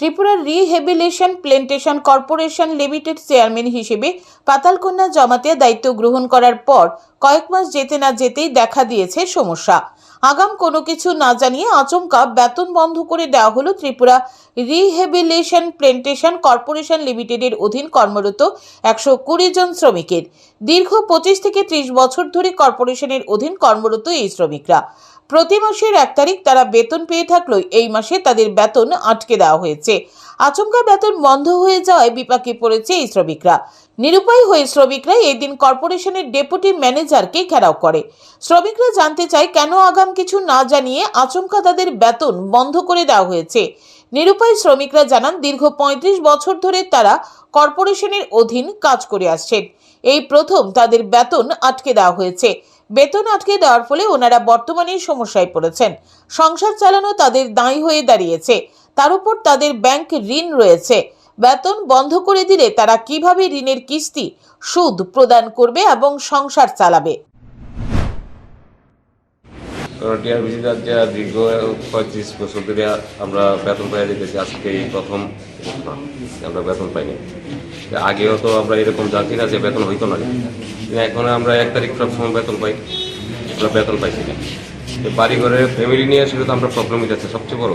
ত্রিপুরার rehabilitation plantation corporation limited chairman হিসেবে পাতালকন্যা জমাতে দায়িত্ব গ্রহণ করার পর কয়েক মাস যেতে না যেতেই দেখা দিয়েছে সমস্যা। আগাম কোনো কিছু না জানিয়ে আচমকা বেতন বন্ধ করে দেওয়া হলো ত্রিপুরা রিহেবিলেশন প্ল্যান্টেশন কর্পোরেশন লিমিটেডের অধীন কর্মরত একশো কুড়ি জন শ্রমিকের। দীর্ঘ পঁচিশ থেকে ত্রিশ বছর ধরে কর্পোরেশনের অধীন কর্মরত এই শ্রমিকরা। প্রতি মাসের এক তারিখ তারা বেতন পেয়ে থাকলেও এই মাসে তাদের বেতন আটকে দেওয়া হয়েছে। আচমকা বেতন বন্ধ হয়ে যাওয়ায় বিপাকে পড়েছে এই শ্রমিকরা। নিরুপায় হয়ে শ্রমিকরা এদিন কর্পোরেশনের ডেপুটি ম্যানেজারকে ঘেরাও করে। শ্রমিকরা জানতে চায় কেন আগাম কিছু না জানিয়ে আচমকা তাদের বেতন বন্ধ করে দেওয়া হয়েছে। নিরুপায় শ্রমিকরা জানান, দীর্ঘ পঁয়ত্রিশ বছর ধরে তারা কর্পোরেশনের অধীন কাজ করে আসছেন। এই প্রথম তাদের বেতন আটকে দেওয়া হয়েছে। বেতন আটকে দেওয়ার ফলে ওনারা বর্তমানে সমস্যায় পড়েছেন। সংসার চালানো তাদের দায়ী হয়ে দাঁড়িয়েছে। তার উপর তাদের ব্যাংক ঋণ রয়েছে। বেতন বন্ধ করে দিলে তারা কীভাবে ঋণের কিস্তি সুদ প্রদান করবে এবং সংসার চালাবে? দীর্ঘ পঁয়ত্রিশ বছর ধরে আমরা বেতন পাই আজকে এই প্রথম আমরা বেতন পাইনি। আগেও তো আমরা এরকম জানছি না যে বেতন হইতো না। এখন আমরা এক তারিখ সব সময় বেতন পাই, আমরা বেতন পাইছি না। বাড়ি ঘরে ফ্যামিলি নিয়ে আসলে তো আমরা প্রবলেম যাচ্ছে সবচেয়ে বড়।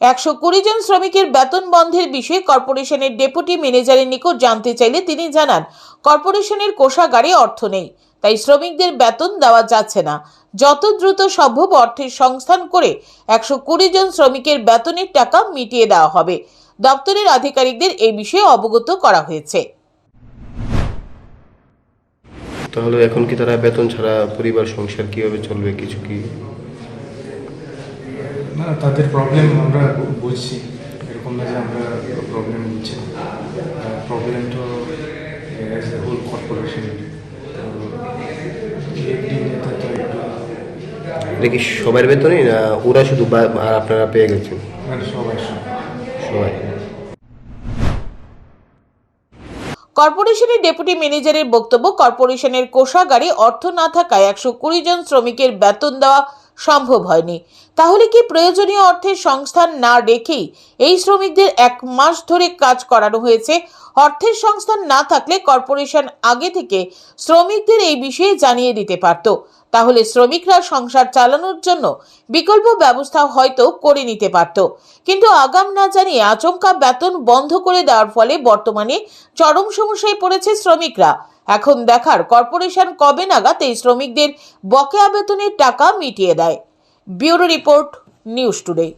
একশো কুড়ি জন শ্রমিকের বেতন বন্ধের বিষয়ে কর্পোরেশনের ডেপুটি ম্যানেজারের নিকট জানতে চাইলে তিনি জানান, কর্পোরেশনের কোষাগারে অর্থ নেই, তাই শ্রমিকদের বেতন দেওয়া যাচ্ছে না। যত দ্রুত সম্ভব অর্থের সংস্থান করে একশো কুড়ি জন শ্রমিকের বেতনের টাকা মিটিয়ে দেওয়া হবে। দপ্তরের আধিকারিকদের এই বিষয়ে অবগত করা হয়েছে। তাহলে এখন কি তারা বেতন ছাড়া পরিবার সংসার কীভাবে চলবে, কিছু কি? না তাদের প্রবলেম আমরা বুঝছি। এরকম না যে আমরা প্রবলেম বুঝছি প্রবলেম তো অ্যাজ এ হোল কর্পোরেশন এটা কি সবার বেতনই না ওরা শুধু আর আপনারা পেয়ে গেছেন? সবাই। সবাই। কর্পোরেশনের ডেপুটি ম্যানেজারের বক্তব্য কর্পোরেশনের কোষাগারে অর্থ না থাকায় একশো কুড়ি জন শ্রমিকের বেতন দেওয়া সম্ভব হয়নি। তাহলে কি প্রয়োজনীয় অর্থের সংস্থান না রেখেই এই শ্রমিকদের এক মাস ধরে কাজ করানো হয়েছে? অর্থের সংস্থান না থাকলে কর্পোরেশন আগে থেকে শ্রমিকদের এই বিষয়ে জানিয়ে দিতে পারত। তাহলে শ্রমিকরা সংসার চালানোর জন্য বিকল্প ব্যবস্থা হয়তো করে নিতে পারত। কিন্তু আগাম না জানিয়ে আচমকা বেতন বন্ধ করে দেওয়ার ফলে বর্তমানে চরম সমস্যায় পড়েছে শ্রমিকরা। এখন দেখার কর্পোরেশন কবে নাগাদ এই শ্রমিকদের বকেয়া বেতনের টাকা মিটিয়ে দেয়। Bureau report, news today.